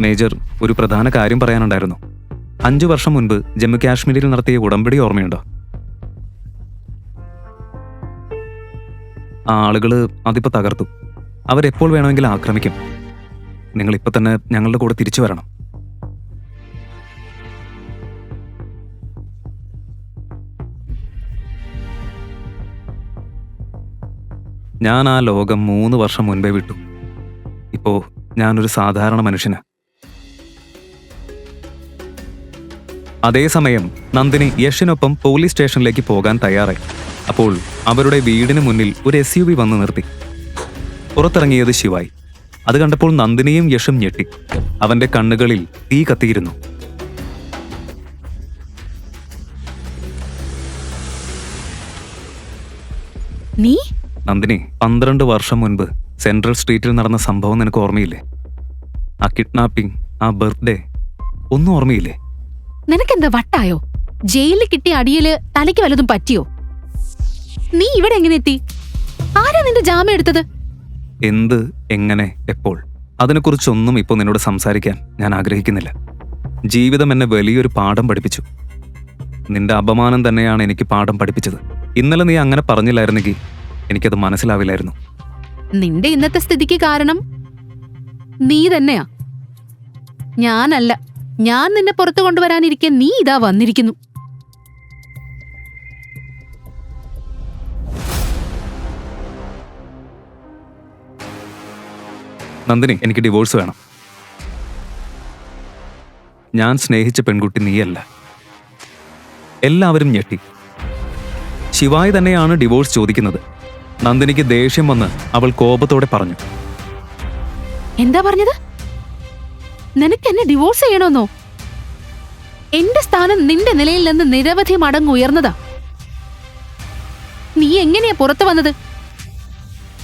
Major ഒരു പ്രധാന കാര്യം പറയാനുണ്ടായിരുന്നു. അഞ്ചു വർഷം മുൻപ് ജമ്മു കാശ്മീരിൽ നടത്തിയ ഉടമ്പടി ഓർമ്മയുണ്ടോ? ആ ആളുകൾ അതിപ്പോ തകർത്തു. അവരെപ്പോൾ വേണമെങ്കിലും ആക്രമിക്കും. നിങ്ങൾ ഇപ്പൊ തന്നെ ഞങ്ങളുടെ കൂടെ തിരിച്ചു വരണം. ഞാൻ ആ ലോകം മൂന്ന് വർഷം മുൻപേ വിട്ടു. ഇപ്പോ ഞാനൊരു സാധാരണ മനുഷ്യന്. അതേസമയം നന്ദിനി യഷിനൊപ്പം പോലീസ് സ്റ്റേഷനിലേക്ക് പോകാൻ തയ്യാറായി. അപ്പോൾ അവരുടെ വീടിന് മുന്നിൽ ഒരു എസ് യു വി വന്ന് നിർത്തി. പുറത്തിറങ്ങിയത് ശിവായി. അത് കണ്ടപ്പോൾ നന്ദിനിയും യഷും ഞെട്ടി. അവന്റെ കണ്ണുകളിൽ തീ കത്തിയിരുന്നു. നീ? നന്ദിനി പന്ത്രണ്ട് വർഷം മുൻപ് സെൻട്രൽ സ്ട്രീറ്റിൽ നടന്ന സംഭവം നിനക്ക് ഓർമ്മയില്ലേ? ആ കിഡ്നാപ്പിംഗ് ആ ബർത്ത്ഡേ ഒന്നും ഓർമ്മയില്ലേ? നിനക്കെന്താ വട്ടായോ? ജയിലിൽ കിട്ടിയ അടിയിൽ തലയ്ക്ക് വല്ലതും പറ്റിയോ? നീ ഇവിടെ എങ്ങനെ എത്തി? ആരാ നിന്റെ ജാമ്യം എടുത്തത്? എന്ത് എങ്ങനെ എപ്പോൾ? അതിനെക്കുറിച്ചൊന്നും ഇപ്പോൾ നിന്നോട് സംസാരിക്കാൻ ഞാൻ ആഗ്രഹിക്കുന്നില്ല. ജീവിതം എന്നെ വലിയൊരു പാഠം പഠിപ്പിച്ചു. നിന്റെ അപമാനം തന്നെയാണ് എനിക്ക് പാഠം പഠിപ്പിച്ചത്. ഇന്നലെ നീ അങ്ങനെ പറഞ്ഞില്ലായിരുന്നെങ്കിൽ എനിക്കത് മനസ്സിലാവില്ലായിരുന്നു. നിന്റെ ഇന്നത്തെ സ്ഥിതിക്ക് കാരണം നീ തന്നെയാ. ഞാനല്ല. ഞാൻ നിന്നെ പുറത്തു കൊണ്ടുവരാനിരിക്കെ നീ ഇതാ വന്നിരിക്കുന്നു. നന്ദിനി എനിക്ക് ഡിവോഴ്സ് വേണം. ഞാൻ സ്നേഹിച്ച പെൺകുട്ടി നീയല്ല. എല്ലാവരും ഞെട്ടി. ശിവായി തന്നെയാണ് ഡിവോഴ്സ് ചോദിക്കുന്നത്. നന്ദിനിക്ക് ദേഷ്യം വന്ന് അവൾ കോപത്തോടെ പറഞ്ഞു. എന്താ പറഞ്ഞത്? നിനക്ക് എന്നെ ഡിവോഴ്സ് ചെയ്യണമെന്നോ? എന്റെ സ്ഥാനം നിന്റെ നിലയിൽ നിന്ന് നിരവധി മടങ്ങ് ഉയർന്നതാ. നീ എങ്ങനെയാ പുറത്തു വന്നത്?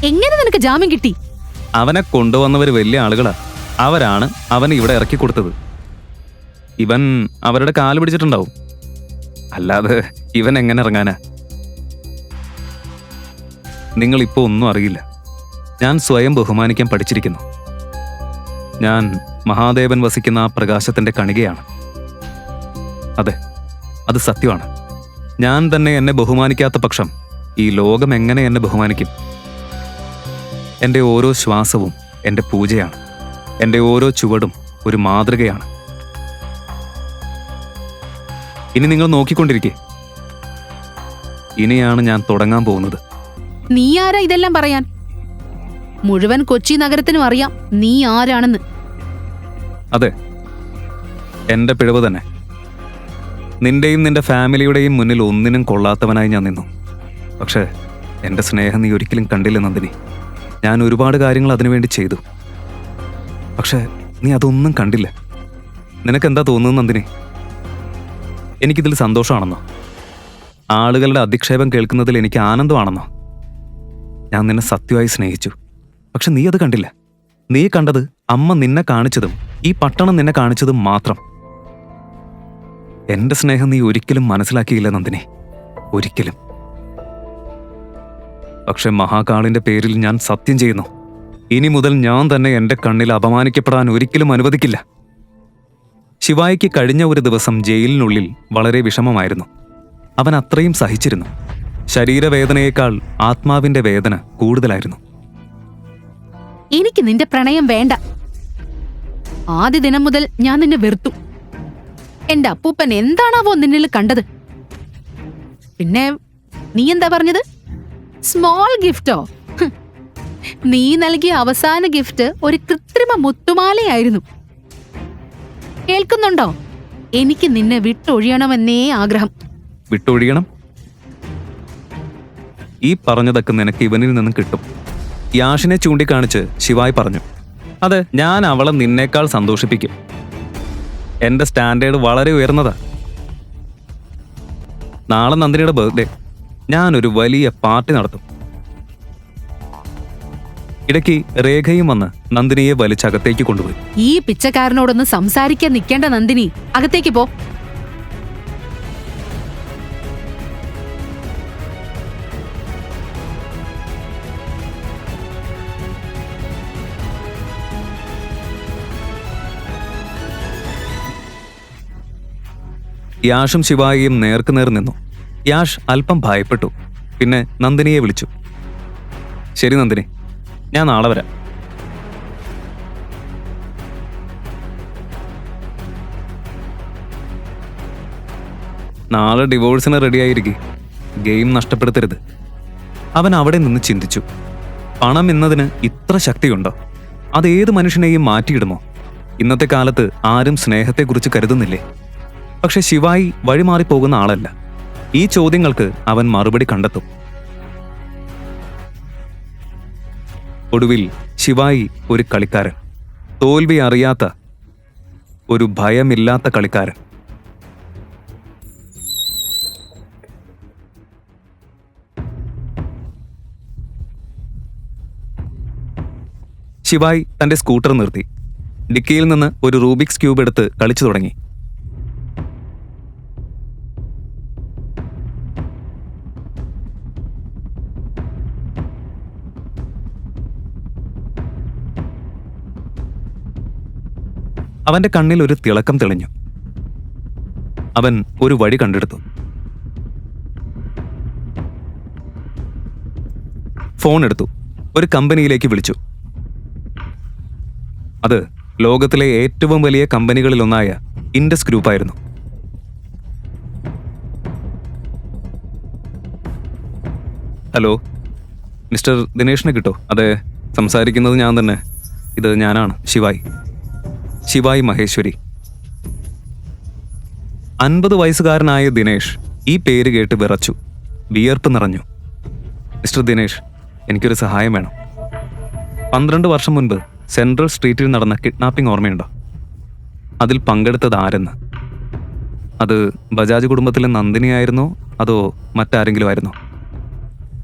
എങ്ങനെ നിനക്ക് ജാമ്യം കിട്ടി? അവനെ കൊണ്ടുവന്നവർ വലിയ ആളുകളാ. അവരാണ് അവനെ ഇവിടെ ഇറക്കി കൊടുത്തത്. ഇവൻ അവരുടെ കാൽ പിടിച്ചിട്ടുണ്ടാവും. അല്ലാതെ ഇവൻ എങ്ങനെ ഇറങ്ങാനാ? നിങ്ങൾ ഇപ്പോൾ ഒന്നും അറിയില്ല. ഞാൻ സ്വയം ബഹുമാനിക്കാൻ പഠിച്ചിരിക്കുന്നു. ഞാൻ മഹാദേവൻ വസിക്കുന്ന ആ പ്രകാശത്തിന്റെ കണികയാണ്. അതെ അത് സത്യമാണ്. ഞാൻ തന്നെ എന്നെ ബഹുമാനിക്കാത്ത പക്ഷം ഈ ലോകം എങ്ങനെ എന്നെ ബഹുമാനിക്കും? എന്റെ ഓരോ ശ്വാസവും എന്റെ പൂജയാണ്. എന്റെ ഓരോ ചുവടും ഒരു മാതൃകയാണ്. ഇനി നിങ്ങൾ നോക്കിക്കൊണ്ടിരിക്കെ. ഇനിയാണ് ഞാൻ തുടങ്ങാൻ പോകുന്നത്. നീ ആരാ ഇതെല്ലാം പറയാൻ? മുഴുവൻ കൊച്ചി നഗരത്തിനും അറിയാം നീ ആരാണെന്ന്. അതെ. എന്റെ പിഴവ് തന്നെ. നിന്റെയും നിന്റെ ഫാമിലിയുടെയും മുന്നിൽ ഒന്നിനും കൊള്ളാത്തവനായി ഞാൻ നിന്നു. പക്ഷേ എന്റെ സ്നേഹം നീ ഒരിക്കലും കണ്ടില്ല നന്ദിനി. ഞാൻ ഒരുപാട് കാര്യങ്ങൾ അതിനുവേണ്ടി ചെയ്തു. പക്ഷേ നീ അതൊന്നും കണ്ടില്ല. നിനക്കെന്താ തോന്നുന്നത് നന്ദിനി? എനിക്കിതിൽ സന്തോഷമാണെന്നോ? ആളുകളുടെ അധിക്ഷേപം കേൾക്കുന്നതിൽ എനിക്ക് ആനന്ദമാണെന്നോ? ഞാൻ നിന്നെ സത്യമായി സ്നേഹിച്ചു. പക്ഷെ നീ അത് കണ്ടില്ല. നീ കണ്ടത് അമ്മ നിന്നെ കാണിച്ചതും ഈ പട്ടണം നിന്നെ കാണിച്ചത് മാത്രം. എന്റെ സ്നേഹം നീ ഒരിക്കലും മനസ്സിലാക്കിയില്ല നന്ദിനി. ഒരിക്കലും. പക്ഷെ മഹാകാളിന്റെ പേരിൽ ഞാൻ സത്യം ചെയ്യുന്നു. ഇനി മുതൽ ഞാൻ തന്നെ എന്റെ കണ്ണിൽ അപമാനിക്കപ്പെടാൻ ഒരിക്കലും അനുവദിക്കില്ല. ശിവായിക്ക് കഴിഞ്ഞ ഒരു ദിവസം ജയിലിനുള്ളിൽ വളരെ വിഷമമായിരുന്നു. അവൻ അത്രയും സഹിച്ചിരുന്നു. ശരീരവേദനയേക്കാൾ ആത്മാവിന്റെ വേദന കൂടുതലായിരുന്നു. എനിക്ക് നിന്റെ പ്രണയം വേണ്ട. ആദ്യ ദിനം മുതൽ ഞാൻ നിന്നെ വെറുത്തു. എന്റെ അപ്പൂപ്പൻ എന്താണാവോ നിന്നിൽ കണ്ടത്? പിന്നെ നീ എന്താ പറഞ്ഞത്? സ്മോൾ ഗിഫ്റ്റോ നീ നൽകിയ അവസാന ഗിഫ്റ്റ് ഒരു കൃത്രിമ മുത്തുമാലയായിരുന്നു. കേൾക്കുന്നുണ്ടോ? എനിക്ക് നിന്നെ വിട്ടൊഴിയണമെന്നേ ആഗ്രഹം. വിട്ടൊഴിയണം? ഈ പറഞ്ഞതൊക്കെ നിനക്ക് ഇവനിൽ നിന്നും കിട്ടും. യാഷിനെ ചൂണ്ടിക്കാണിച്ച് ശിവായി പറഞ്ഞു. അതെ. ഞാൻ അവളെ നിന്നേക്കാൾ സന്തോഷിപ്പിക്കും. എന്റെ സ്റ്റാൻഡേർഡ് വളരെ ഉയർന്നതാ. നാളെ നന്ദിനിയുടെ ബർത്ത്ഡേ. ഞാനൊരു വലിയ പാർട്ടി നടത്തും. ഇടയ്ക്ക് രേഖയും വന്ന് നന്ദിനിയെ വലിച്ചകത്തേക്ക് കൊണ്ടുപോയി. ഈ പിച്ചക്കാരനോടൊന്ന് സംസാരിക്കാൻ നിൽക്കേണ്ട നന്ദിനി. അകത്തേക്ക് പോ. യാഷും ശിവായിയും നേർക്കുനേർ നിന്നു. യാഷ് അല്പം ഭയപ്പെട്ടു. പിന്നെ നന്ദിനിയെ വിളിച്ചു. ശരി നന്ദിനി ഞാൻ നാളെ വരാം. നാളെ ഡിവോഴ്സിന് റെഡിയായിരിക്കെ. ഗെയിം നഷ്ടപ്പെടുത്തരുത്. അവൻ അവിടെ നിന്ന് ചിന്തിച്ചു. പണം എന്നതിന് ഇത്ര ശക്തിയുണ്ടോ? അത് ഏത് മനുഷ്യനെയും മാറ്റിയിടുമോ? ഇന്നത്തെ കാലത്ത് ആരും സ്നേഹത്തെക്കുറിച്ച് കരുതുന്നില്ലേ? പക്ഷെ ശിവായി വഴിമാറിപ്പോകുന്ന ആളല്ല. ഈ ചോദ്യങ്ങൾക്ക് അവൻ മറുപടി കണ്ടെത്തും. ഒടുവിൽ ശിവായി ഒരു കളിക്കാരൻ തോൽവി അറിയാത്ത ഒരു ഭയമില്ലാത്ത കളിക്കാരൻ. ശിവായി തന്റെ സ്കൂട്ടർ നിർത്തി. ഡിക്കിയിൽ നിന്ന് ഒരു റൂബിക്സ് ക്യൂബ് എടുത്ത് കളിച്ചു തുടങ്ങി. അവന്റെ കണ്ണിൽ ഒരു തിളക്കം തെളിഞ്ഞു. അവൻ ഒരു വഴി കണ്ടെടുത്തു. ഫോൺ എടുത്തു. ഒരു കമ്പനിയിലേക്ക് വിളിച്ചു. അത് ലോകത്തിലെ ഏറ്റവും വലിയ കമ്പനികളിലൊന്നായ ഇൻഡസ് ഗ്രൂപ്പായിരുന്നു. ഹലോ മിസ്റ്റർ ദിനേഷിനെ കിട്ടോ? അതെ സംസാരിക്കുന്നത് ഞാൻ തന്നെ. ഇത് ഞാനാണ് ശിവായി. ശിവായി മഹേശ്വരി. അൻപത് വയസ്സുകാരനായ ദിനേഷ് ഈ പേര് കേട്ട് വിറച്ചു. വിയർപ്പ് നിറഞ്ഞു. മിസ്റ്റർ ദിനേഷ് എനിക്കൊരു സഹായം വേണം. പന്ത്രണ്ട് വർഷം മുൻപ് സെൻട്രൽ സ്ട്രീറ്റിൽ നടന്ന കിഡ്നാപ്പിംഗ് ഓർമ്മയുണ്ടോ? അതിൽ പങ്കെടുത്തത് ആരെന്ന്? അത് ബജാജ് കുടുംബത്തിലെ നന്ദിനിയായിരുന്നോ? അതോ മറ്റാരെങ്കിലും ആയിരുന്നോ?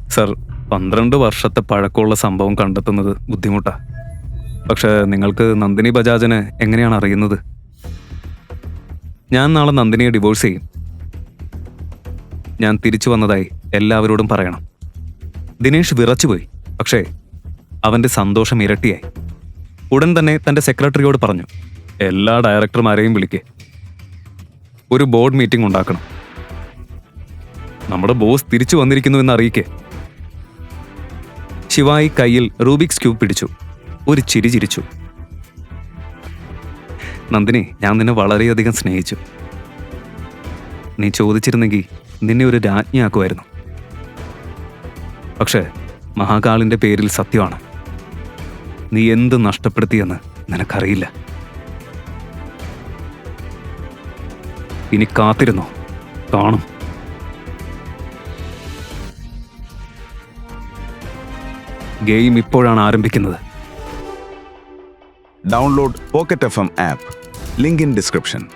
സർ പന്ത്രണ്ട് വർഷത്തെ പഴക്കമുള്ള സംഭവം കണ്ടെത്തുന്നത് ബുദ്ധിമുട്ടാ. പക്ഷേ നിങ്ങൾക്ക് നന്ദിനി ബജാജിനെ എങ്ങനെയാണ് അറിയുന്നത്? ഞാൻ നാളെ നന്ദിനിയെ ഡിവോഴ്സ് ചെയ്യും. ഞാൻ തിരിച്ചു വന്നതായി എല്ലാവരോടും പറയണം. ദിനേഷ് വിറച്ചുപോയി. പക്ഷേ അവന്റെ സന്തോഷം ഇരട്ടിയായി. ഉടൻ തന്നെ തന്റെ സെക്രട്ടറിയോട് പറഞ്ഞു എല്ലാ ഡയറക്ടർമാരെയും വിളിക്കേ. ഒരു ബോർഡ് മീറ്റിംഗ് ഉണ്ടാക്കണം. നമ്മുടെ ബോസ് തിരിച്ചു വന്നിരിക്കുന്നു എന്ന് അറിയിക്കേ ശിവായി കയ്യിൽ റൂബിക്സ് ക്യൂബ് പിടിച്ചു. ഒരു ചിരി ചിരിച്ചു. നന്ദിനി ഞാൻ നിന്നെ വളരെയധികം സ്നേഹിച്ചു. നീ ചോദിച്ചിരുന്നെങ്കിൽ നിന്നെ ഒരു രാജ്ഞിയാക്കുമായിരുന്നു. പക്ഷേ മഹാകാളിന്റെ പേരിൽ സത്യമാണ്. നീ എന്ത് നഷ്ടപ്പെടുത്തിയെന്ന് നിനക്കറിയില്ല. ഇനി കാത്തിരുന്നോ? കാണും. ഗെയിം ഇപ്പോഴാണ് ആരംഭിക്കുന്നത്. download Pocket FM app. Link in description.